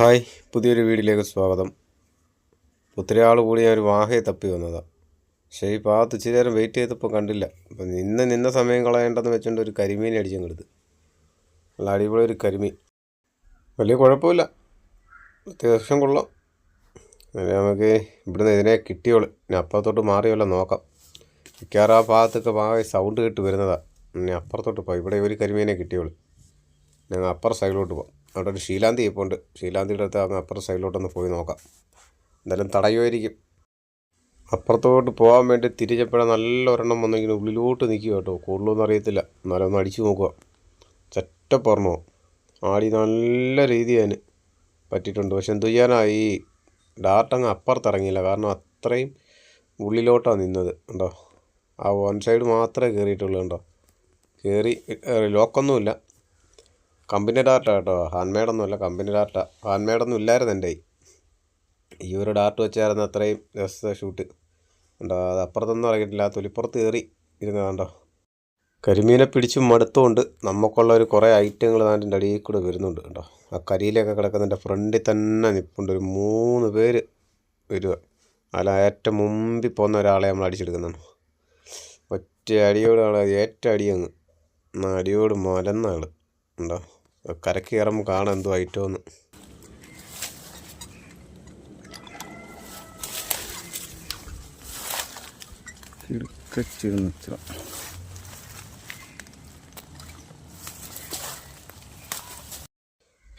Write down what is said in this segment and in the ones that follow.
Hi പുതിയൊരു വീഡിയോയിലേക്ക് സ്വാഗതം. ഒത്തിരി ആൾ കൂടി ഞാൻ ഒരു വാഹയെ തപ്പി വന്നതാണ് പക്ഷേ ഈ ഭാഗത്ത് ഇച്ചിരി നേരം വെയിറ്റ് ചെയ്തപ്പോൾ കണ്ടില്ല. അപ്പം നിന്ന് നിന്ന സമയം കളയേണ്ടെന്ന് വെച്ചുകൊണ്ട് ഒരു കരിമീൻ കൊടുത്ത് നല്ല അടിപൊളി ഒരു കരിമീൻ. വലിയ കുഴപ്പമില്ല. അത്യാവശ്യം കൊള്ളാം. അങ്ങനെ നമുക്ക് ഇവിടുന്ന് ഇതിനെ കിട്ടിയോളൂ. ഇനി അപ്പുറത്തോട്ട് മാറിയല്ലോ നോക്കാം. മിക്കവാറും ആ ഭാഗത്തൊക്കെ ഭാഗമായി സൗണ്ട് കേട്ട് വരുന്നതാണ് ഇനി അപ്പുറത്തോട്ട് പോകാം ഇവിടെ ഒരു കരിമീനെ കിട്ടിയോളൂ. ഞങ്ങൾ അപ്പുറ സൈഡിലോട്ട് പോകാം അവിടെ ഒരു ശീലാന്തി ഇപ്പോൾ ഉണ്ട്. ശീലാന്തിയുടെ അടുത്ത് അങ്ങ് അപ്പുറം സൈഡിലോട്ടൊന്ന് പോയി നോക്കാം. എന്തായാലും തടയുമായിരിക്കും. അപ്പുറത്തോട്ട് പോകാൻ വേണ്ടി തിരിച്ചപ്പോഴാണ് നല്ല ഒരെണ്ണം വന്നിങ്ങനെ ഉള്ളിലോട്ട് നിൽക്കുക കേട്ടോ. കൂടുതലൊന്നും അറിയത്തില്ല. എന്നാലും ഒന്ന് അടിച്ചു നോക്കുക. ചറ്റപ്പറണോ ആടി നല്ല രീതി അതിന് പറ്റിയിട്ടുണ്ട്. പക്ഷെ എന്തു ഈ ഡാർട്ട് അങ്ങ് അപ്പുറത്തിറങ്ങിയില്ല. കാരണം അത്രയും ഉള്ളിലോട്ടാണ് നിന്നത് ഉണ്ടോ ആ വൺ സൈഡ് മാത്രമേ കയറിയിട്ടുള്ളൂ കണ്ടോ. കയറി ലോക്കൊന്നുമില്ല കമ്പനി ഡാറ്റ കേട്ടോ. ഹാൻഡ് മെയ്ഡൊന്നുമല്ല കമ്പനി ഡാറ്റ. ഹാൻഡ് മെയ്ഡൊന്നും ഇല്ലായിരുന്നു എന്റെ. ഈ ഒരു ഡാർട്ട് വെച്ചായിരുന്നു അത്രയും രസം ഷൂട്ട് ഉണ്ടോ അത് അപ്പുറത്തൊന്നും ഇറങ്ങിയിട്ടില്ല ആ തൊലിപ്പുറത്ത് കയറി ഇരുന്നതാണ്ടോ കരിമീനെ പിടിച്ച് മടുത്തുകൊണ്ട് നമുക്കുള്ള ഒരു കുറേ ഐറ്റങ്ങൾ അതിന്റെ അടിയിൽ കൂടെ വരുന്നുണ്ട് കേട്ടോ ആ കരിയിലൊക്കെ കിടക്കുന്നതിന്റെ ഫ്രണ്ടിൽ തന്നെ നിൽപ്പുണ്ട് ഒരു മൂന്ന് പേര് വരിക അല്ല ഏറ്റവും മുമ്പിൽ പോകുന്ന ഒരാളെ നമ്മൾ അടിച്ചെടുക്കുന്നുണ്ട് ഒറ്റ അടിയോടാണ് ഏറ്റവും അടിയങ്ങ്. അടിയോട് മലന്നാൾ ഉണ്ടോ കരക്ക് കയറുമ്പോൾ കാണാം എന്തോ ഐറ്റമെന്ന്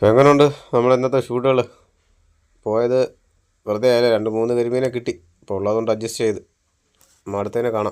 എങ്ങനെയുണ്ട് നമ്മൾ ഇന്നത്തെ ഷൂട്ടുകൾ പോയത് വെറുതെ ആയാലും രണ്ട് മൂന്ന് കരിമീനെ കിട്ടി. ഇപ്പോൾ ഉള്ളതുകൊണ്ട് അഡ്ജസ്റ്റ് ചെയ്ത്. അടുത്തതിനെ കാണാം.